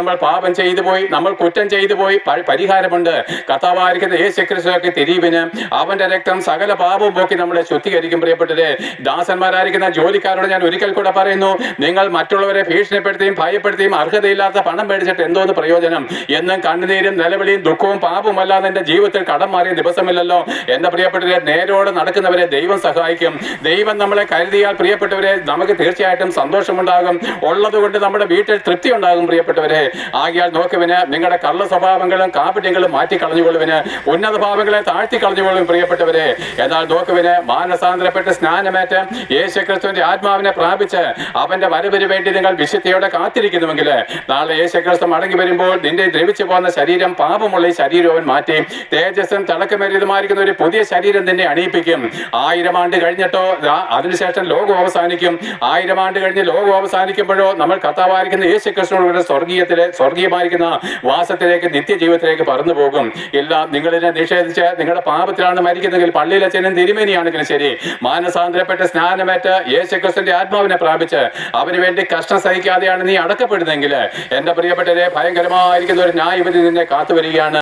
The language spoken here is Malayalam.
നമ്മൾ പാപം ചെയ്തു പോയി നമ്മൾ കുറ്റം ചെയ്തു പോയി പരിഹാരമുണ്ട്. കഥാവായിരിക്കുന്ന യേശു ക്രിസ്തുവൊക്കെ തിരിവിന് അവന്റെ രക്തം സകല പാപവും പോക്കി നമ്മളെ ശുദ്ധീകരിക്കും പ്രിയപ്പെട്ടത് ദാസന്മാരായിരിക്കുന്ന ജോലിക്കാരോട് ഞാൻ ഒരിക്കൽ കൂടെ പറയുന്നു നിങ്ങൾ മറ്റുള്ളവരെ ഭീഷണിപ്പെടുത്തിയും ഭയപ്പെടുത്തിയും അർഹതയില്ലാത്ത പണം മേടിച്ചിട്ട് എന്തോന്ന് പ്രയോജനം? എന്നും കണ്ണുനീരും നിലവിളിയും ദുഃഖവും പാപവും അല്ലാതെ എന്റെ ജീവിതത്തിൽ കടം മാറിയ ദിവസമില്ലല്ലോ. എന്റെ പ്രിയപ്പെട്ടവരെ നേരോടെ നടക്കുന്നവരെ ദൈവം സഹായിക്കും. ദൈവം നമ്മളെ കരുതിയാൽ പ്രിയപ്പെട്ടവരെ നമുക്ക് തീർച്ചയായിട്ടും സന്തോഷമുണ്ടാകും. ഉള്ളത് കൊണ്ട് നമ്മുടെ വീട്ടിൽ തൃപ്തി ഉണ്ടാകും പ്രിയപ്പെട്ടവരെ. ആകിയാൽ നോക്കുവിന് നിങ്ങളുടെ കള്ള സ്വഭാവങ്ങളും കാപട്യങ്ങളും മാറ്റി കളഞ്ഞുകൊള്ളുവിന് ഉന്നത ഭാവങ്ങളെ താഴ്ത്തി കളഞ്ഞുകൊള്ളും പ്രിയപ്പെട്ടവരെ. എന്നാൽ നോക്കുവിന് മാനസാന്തരപ്പെട്ട് സ്നാനമേറ്റ് യേശുക്രിസ്തുവിന്റെ ആത്മാവിനെ പ്രാപിച്ച് അവന്റെ വരവിന് വേണ്ടി നിങ്ങൾ വിശുദ്ധിയോടെ കാത്തിരിക്കുന്നുവെങ്കിൽ നാളെ യേശുക്രിസ്തു മടങ്ങി വരുമ്പോൾ നിന്റെ ദ്രവിച്ചു പോകുന്ന ശരീരം പാപമുള്ള ഈ ശരീരം അവൻ മാറ്റി തേജസ്സും തിളക്കമേറിയതുമായിരിക്കുന്ന ഒരു പുതിയ ശരീരം തന്നെ അണിയിപ്പിക്കും. ആയിരം ആണ്ട് കഴിഞ്ഞിട്ടോ അതിനുശേഷം ലോകം അവസാനിക്കും. ആയിരം ആണ്ട് കഴിഞ്ഞ് ലോകം അവസാനിക്കുമ്പോഴോ നമ്മൾ കഥാവായിരിക്കുന്ന യേശു ക്രിസ്തുവിനോട് സ്വർഗീയത്തിലെ സ്വർഗീയമായിരിക്കുന്ന വാസത്തിലേക്ക് നിത്യജീവിതത്തിലേക്ക് പറന്നു പോകും. എല്ലാം നിങ്ങളിനെ നിഷേധിച്ച് നിങ്ങളുടെ പാപത്തിലാണ് മരിക്കുന്നതെങ്കിൽ പള്ളിയിലെ ചെന്നും തിരുമേനിയാണെങ്കിലും ശരി. മാനസാന്തരപ്പെട്ട് സ്നാനമേറ്റ് യേശു ക്രിസ്തുവിന്റെ ആത്മാവിനെ പ്രാപിച്ച് അവന് വേണ്ടി കഷ്ടം സഹിക്കാതെയാണ് നീ അടക്കപ്പെടുന്നെങ്കിൽ എന്റെ പ്രിയപ്പെട്ടവരെ ഭയങ്കരമായിരിക്കുന്ന ഒരു ന്യായവിധി നിന്നെ കാത്തു വരികയാണ്